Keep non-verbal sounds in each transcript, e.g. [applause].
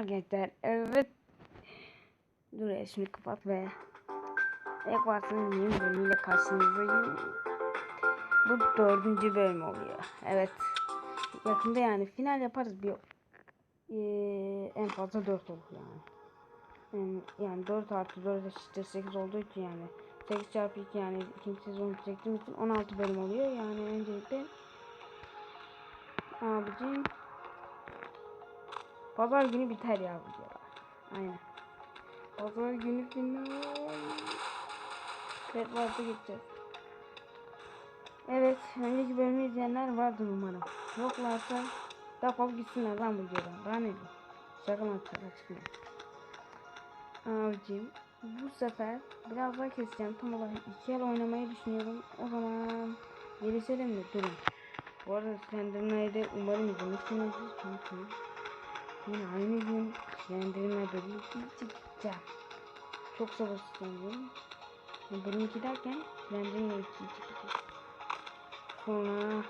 Arkadaşlar evet. Dur ya şimdi kapat ve Ekvars'ın yeni bölümüyle karşınızdayım. Bu dördüncü bölüm oluyor. Evet. Yakında yani final yaparız bir ee, en fazla 4 olur yani. Yani, yani 4 artı 4 eşittir 8 olduğu için yani 8 çarpı 2 yani ikinci sezon çektiğim için 16 bölüm oluyor yani öncelikle abicim Pazar günü biter ya bu videolar. Aynen. Pazar günü final. Evet varsa gideceğiz. Evet, önceki bölümü izleyenler vardır umarım. Yoklarsa defol gitsinler lan bu videodan. Daha ne diyeyim? Şaka mı çıkmıyor. Abicim, bu sefer biraz daha keseceğim. Tam olarak iki el oynamayı düşünüyorum. O zaman gelişelim mi? Durun. Bu arada Slenderman'ı umarım izlemişsinizdir. Çünkü Yine aynı gün Slenderman bölüm 2 çıkacak. Çok sabırsızlanıyorum. Bölüm 2 derken Slenderman 2 çıkacak. Sonra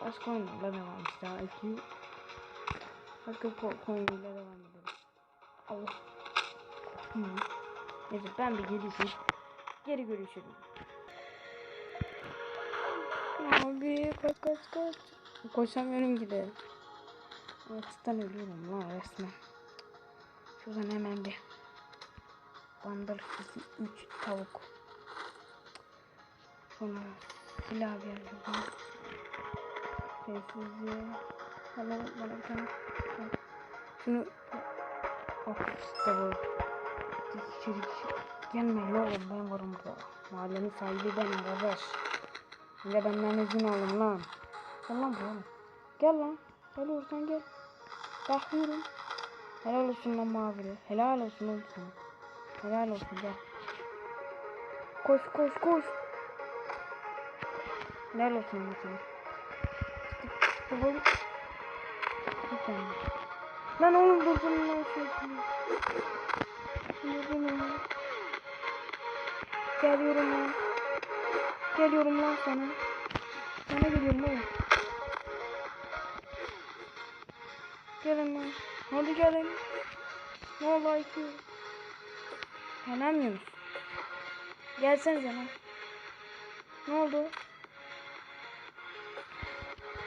başka oyunlarla devam işte. 2 başka ko- konuyla devam edelim. Allah. Hı. Neyse ben bir gelişim. Geri görüşürüm. Abi kaç kaç kaç. Koşamıyorum ki. Açıktan ölüyorum lan resmen. Şuradan hemen bir bandar fisi 3 tavuk. Sonra silah bir yerden. Sessizce. Bana bir tane. Şunu Oh işte bu. İçeri gelme oğlum ben varım burada. Mahallenin sahibi benim kardeş. Bir de benden izin alın lan. Gel lan buraya. Gel lan. Gel oradan gel. Bakıyorum. Helal olsun lan mavili. Helal olsun oğlum sana. Helal olsun gel. Koş koş koş. Helal olsun lan sana. İşte bu. Lütfen. Lan oğlum dursun lan şu işini. Şimdi lan. Geliyorum lan. Geliyorum lan sana. Sana geliyorum oğlum. Gelin lan. Hadi gelin. Ne oldu IQ? Gelemiyoruz. Gelsenize lan. Ne oldu?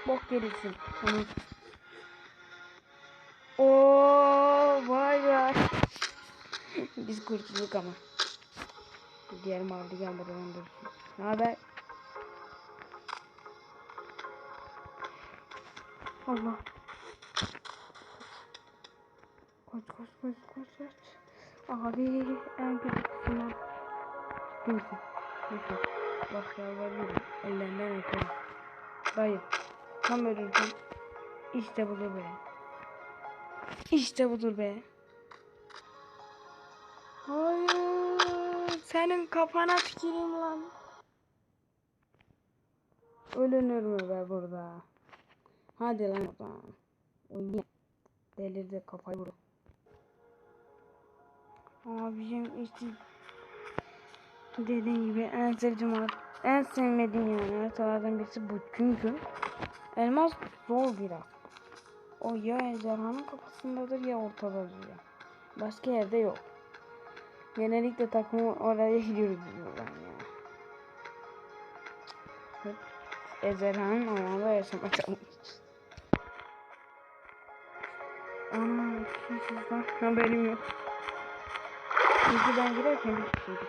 Bok gelirsin. Onu. Oo vay vay. Biz kurtulduk ama. Diğer mavi gel buradan. Ne haber? Allah. Koş koş koş koş koş. Abi en kötü kısmı. Neyse. Neyse. Bak yalvarıyorum. Ellerinden öperim. Dayı. Tam ölürken. İşte budur be. İşte budur be. Hayır. Senin kafana tüküreyim lan. Ölünür mü be burada? Hadi lan oradan. Oynayayım. Delirdi kafayı vurdu. Abicim işte dediğim gibi en sevdiğim en sevmediğim yani haritalardan birisi bu çünkü elmas zor biraz. O ya ejderhanın kafasındadır ya ortadadır ya. Başka yerde yok. Genellikle takımı oraya [laughs] gidiyoruz buradan ya. Hep ejderhanın ayağında yaşamak çalışıyoruz. Kimsizden haberim yok. Çünkü ben girerken bir şeydi.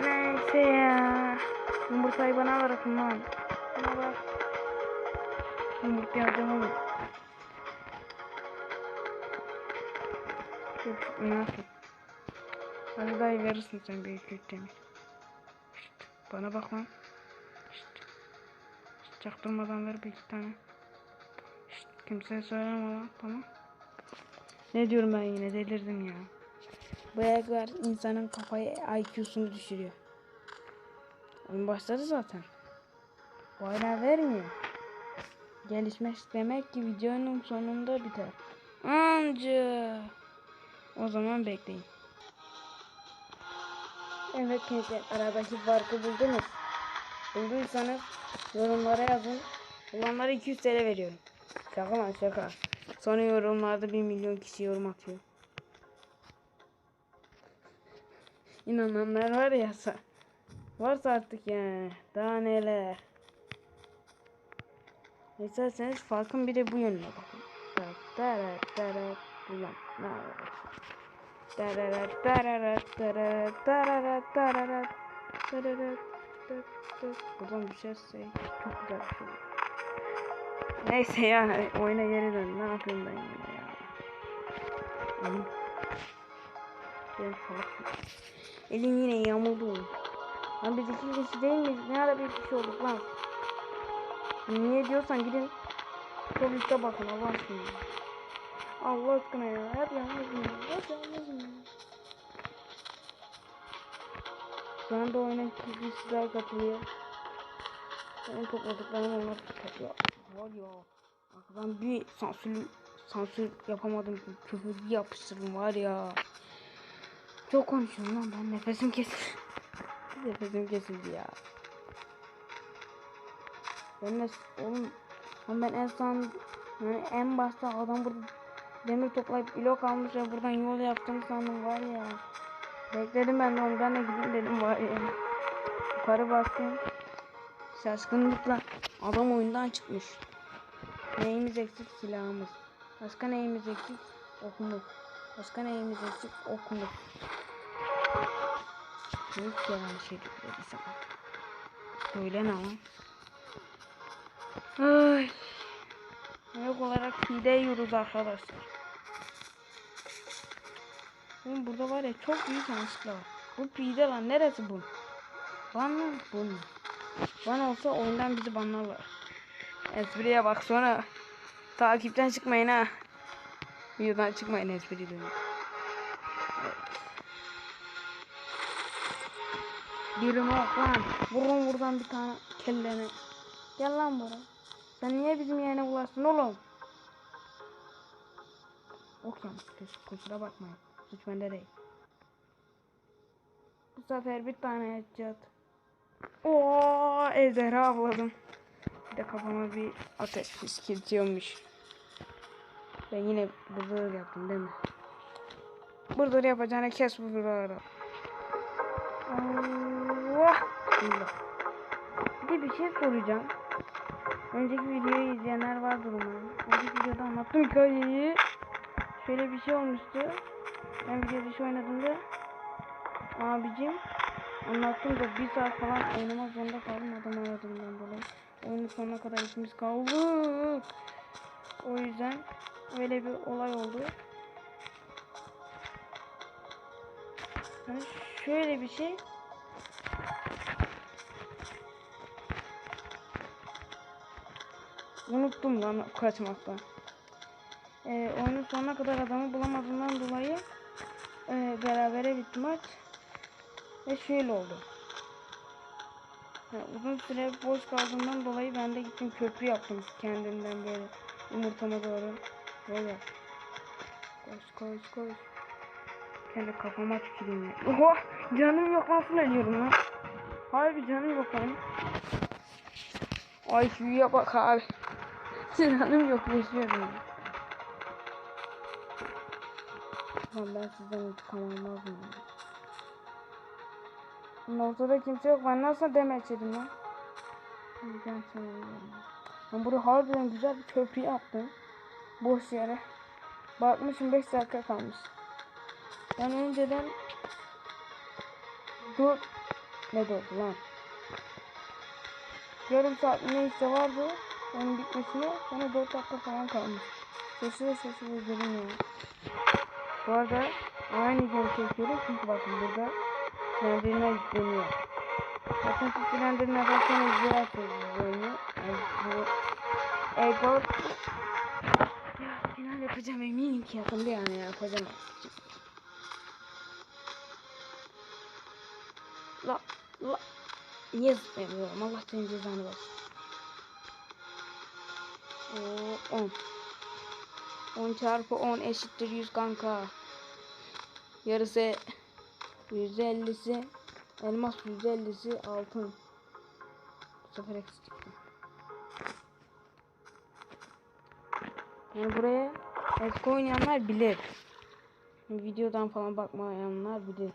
Neyse ya. Yumurtayı bana bırakın lan. Bana bırak. Yumurta alacağım oğlum. Çok münafık. Hadi dayı verirsin sen demir. Şşt, bana bak lan. Şşt. Şşt, çaktırmadan ver bir iki tane. Şşt, kimseye söyleme lan tamam. Ne diyorum ben yine delirdim ya. Bu ayaklar insanın kafayı IQ'sunu düşürüyor. Oyun başladı zaten. Bu hala vermiyor. Gelişmek demek ki videonun sonunda biter. Anca. O zaman bekleyin. Evet gençler aradaki farkı buldunuz. Bulduysanız yorumlara yazın. Olanlara 200 TL veriyorum. Şaka lan şaka. Sonra yorumlarda bir milyon kişi yorum atıyor. İnananlar var ya sa- varsa artık yani daha neler. İsterseniz farkın bir de bu yönüne. Buradan düşerse çok güzel. Neyse ya oyuna geri dön. Ne yapıyorum ben ya? Ben salak. Elim yine yamuldu. Lan biz iki kişi değil miyiz? Ne ara bir kişi olduk lan? Niye diyorsan gidin. Üstte bakın Allah aşkına. Allah aşkına ya. Hep yalnız mı? Hep yalnız mı? Şu anda oyuna iki kişi daha katılıyor. Benim topladıklarım onlar katıyor. Var ya. Arkadan bir sansür sansür yapamadım. Küfür yapıştırdım var ya. Çok konuşuyorum lan ben nefesim kesildi. [laughs] nefesim kesildi ya. Ben de oğlum ben en son yani en başta adam burada demir toplayıp blok almış ve buradan yol yaptım sandım var ya. Bekledim ben de onu ben de gideyim dedim var ya. Yukarı bastım. Şaşkınlıkla adam oyundan çıkmış. Neyimiz eksik silahımız. Başka neyimiz eksik okumuz. Başka neyimiz eksik okumuz. Büyük yalan şey dedi sana. Söyle ne lan? Ay. Yok olarak pide yiyoruz arkadaşlar. Oğlum burada var ya çok büyük yanlışlıkla var. Bu pide lan neresi bu? Lan bu mu? Bana olsa oyundan bizi banlarlar. Espriye bak sonra takipten çıkmayın ha. Videodan çıkmayın espri dönüyor. Birim ok lan. Vurun buradan bir tane kellene. Gel lan buraya. Sen niye bizim yerine bulaştın oğlum? Ok yanlış. Kusura bakmayın. Suç bende değil. Bu sefer bir tane headshot. Oo, ejderha avladım. Bir de kafama bir ateş fışkırtıyormuş. Ben yine bırdır yaptım değil mi? Bırdır yapacağına kes bu bırdır. Allah. Allah. Bir de bir şey soracağım. Önceki videoyu izleyenler vardır umarım. Önceki videoda anlattım hikayeyi. Şöyle bir şey olmuştu. Ben video dışı oynadığımda abicim anlattım da bir saat falan oynamak zorunda kaldım adam aradığımdan dolayı. Oyunun sonuna kadar ikimiz kaldık. O yüzden öyle bir olay oldu. Yani şöyle bir şey. Unuttum lan kaçmaktan. Ee, oyunun sonuna kadar adamı bulamadığımdan dolayı e, berabere bitti maç. Ve şöyle oldu. Yani uzun süre boş kaldığımdan dolayı ben de gittim köprü yaptım kendimden böyle yumurtama doğru. Yaptım. Koş koş koş. Kendi kafama tüküreyim ya. Oha canım yok nasıl ölüyorum lan. Harbi canım yok lan. Ay şuraya bak abi. [laughs] Canım yok yaşıyorum ya. Lan ben sizden intikam almaz mıyım? Ortada kimse yok. Ben nasıl demeç yedim lan? Ben. Ben buraya harbiden güzel bir köprü yaptım. Boş yere. Bakmışım 5 dakika kalmış. Ben önceden 4 ne 4 lan? Yarım saat ne işte vardı. Onun bitmesine sonra 4 dakika falan kalmış. Şaşıra şaşıra izledim ya. Bu arada aynı gün çekiyorum çünkü bakın burada silendirine yükleniyor. Bakın şu silendirine bakarsanız izlersiniz bu oyunu. Ego ya final yapacağım eminim ki yakında yani yapacağım. La la niye zıplayamıyorum Allah senin cezanı versin. Oo, 10 10 çarpı 10 eşittir 100 kanka. Yarısı 150'si elmas 150'si altın. Bu sefer eksi çıktı. Yani buraya eski oynayanlar bilir. Videodan falan bakmayanlar bilir.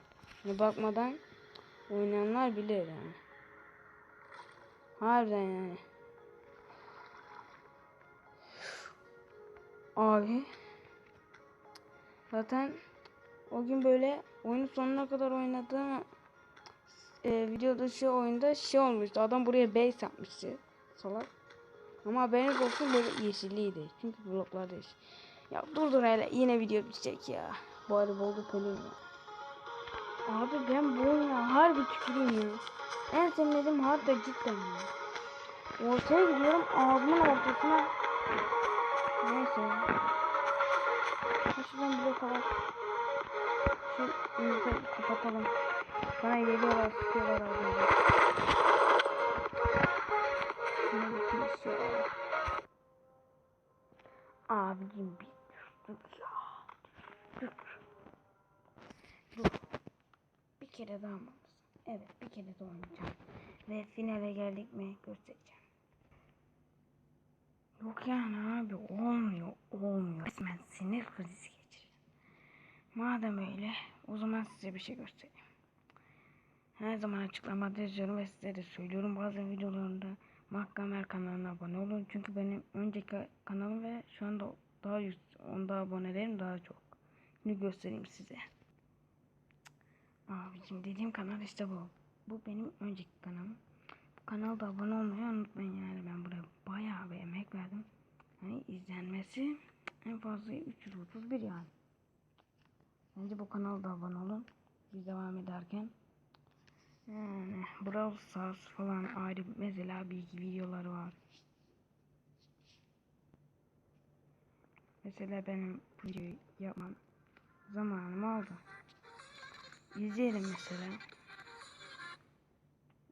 Yani bakmadan oynayanlar bilir yani. Harbiden yani. Abi. Zaten o gün böyle oyunun sonuna kadar oynadığım e, videoda şu oyunda şey olmuştu. Adam buraya base yapmıştı. Salak. Ama haberiniz olsun böyle yeşilliydi. Çünkü bloklar yeşil. Ya dur dur hele yine video bitecek ya. Bari boldu öleyim ya. Abi ben bu oyuna harbi tüküreyim ya. En sevmediğim harita cidden ya. Ortaya gidiyorum ağzımın ortasına. Neyse. Şuradan blok alalım. Şu ünite kapatalım. Bana geliyorlar, sıkıyorlar abi. Şuna gitmiş ya. Abicim bir dur ya. Dur. Dur. Bir kere daha mı? Evet bir kere daha oynayacağım. Ve finale geldik mi göstereceğim. Yok yani abi olmuyor olmuyor. Resmen sinir krizi. Madem öyle o zaman size bir şey göstereyim. Her zaman açıklamada yazıyorum ve size de söylüyorum. Bazı videolarımda Mahkamer kanalına abone olun. Çünkü benim önceki kanalım ve şu anda daha yüz, onda abonelerim daha çok. Şimdi göstereyim size. Abicim dediğim kanal işte bu. Bu benim önceki kanalım. Bu kanalda abone olmayı unutmayın yani ben buraya bayağı bir emek verdim. Yani izlenmesi en fazla 331 yani. Bence bu kanalda abone olun. Biz devam ederken. Yani Brawl Stars falan ayrı mesela bilgi videoları var. Mesela benim bu yapmam zamanım aldı. İzleyelim mesela.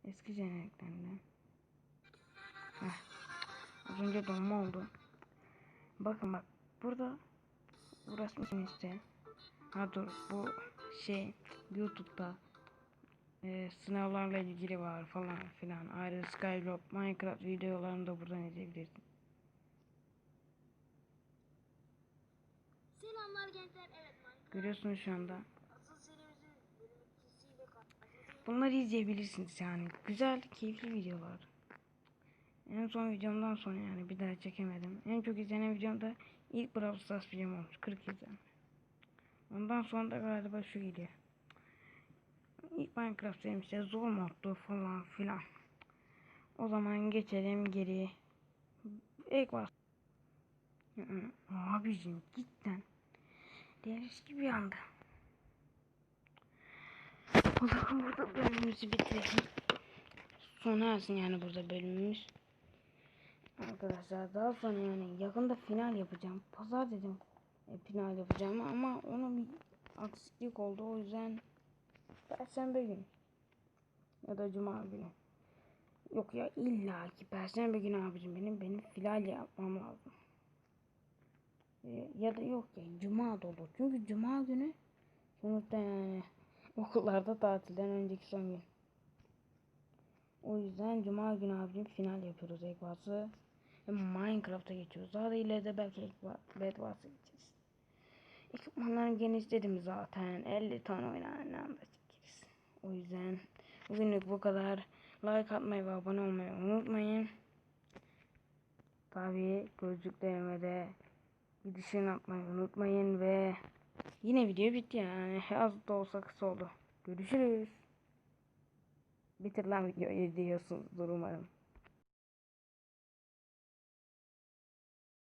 Eski jeneriklerinden. Heh. Az önce donma oldu. Bakın bak burada burası işte. Ha dur bu şey YouTube'da e, sınavlarla ilgili var falan filan. Ayrı Skyblock, Minecraft videolarını da buradan izleyebilirsin. Selamlar gençler. Evet Minecraft Görüyorsunuz şu anda. Bunları izleyebilirsiniz yani. Güzel, keyifli videolar. En son videomdan sonra yani bir daha çekemedim. En çok izlenen videomda ilk Brawl Stars videom olmuş. 40 izlenme. Ondan sonra da galiba şu geliyor. İlk Minecraft serimizde zor modlu falan filan. O zaman geçelim geri. Hı hı. Abicim cidden. Değişik bir anda. O zaman burada bölümümüzü bitirelim. Sona ersin yani burada bölümümüz. Arkadaşlar daha sonra yani yakında final yapacağım. Pazar dedim final yapacağım ama onun bir aksilik oldu o yüzden Perşembe günü ya da Cuma günü. Yok ya illa ki Perşembe günü abicim benim benim final yapmam lazım. E, ya da yok ya Cuma da olur. Çünkü Cuma günü sonuçta yani [laughs] okullarda tatilden önceki son gün. O yüzden Cuma günü abicim final yapıyoruz Ekvası. Minecraft'a geçiyoruz. Daha da ileride belki Bedwars'a geçeceğiz. Ekipmanlarım geniş dedim zaten. 50 tane oynanan anda çekeriz. O yüzden bugünlük bu kadar. Like atmayı ve abone olmayı unutmayın. Tabii gözlüklerime de gidişini atmayı unutmayın ve yine video bitti yani. Az da olsa kısa oldu. Görüşürüz. Bitir lan videoyu diyorsunuzdur umarım.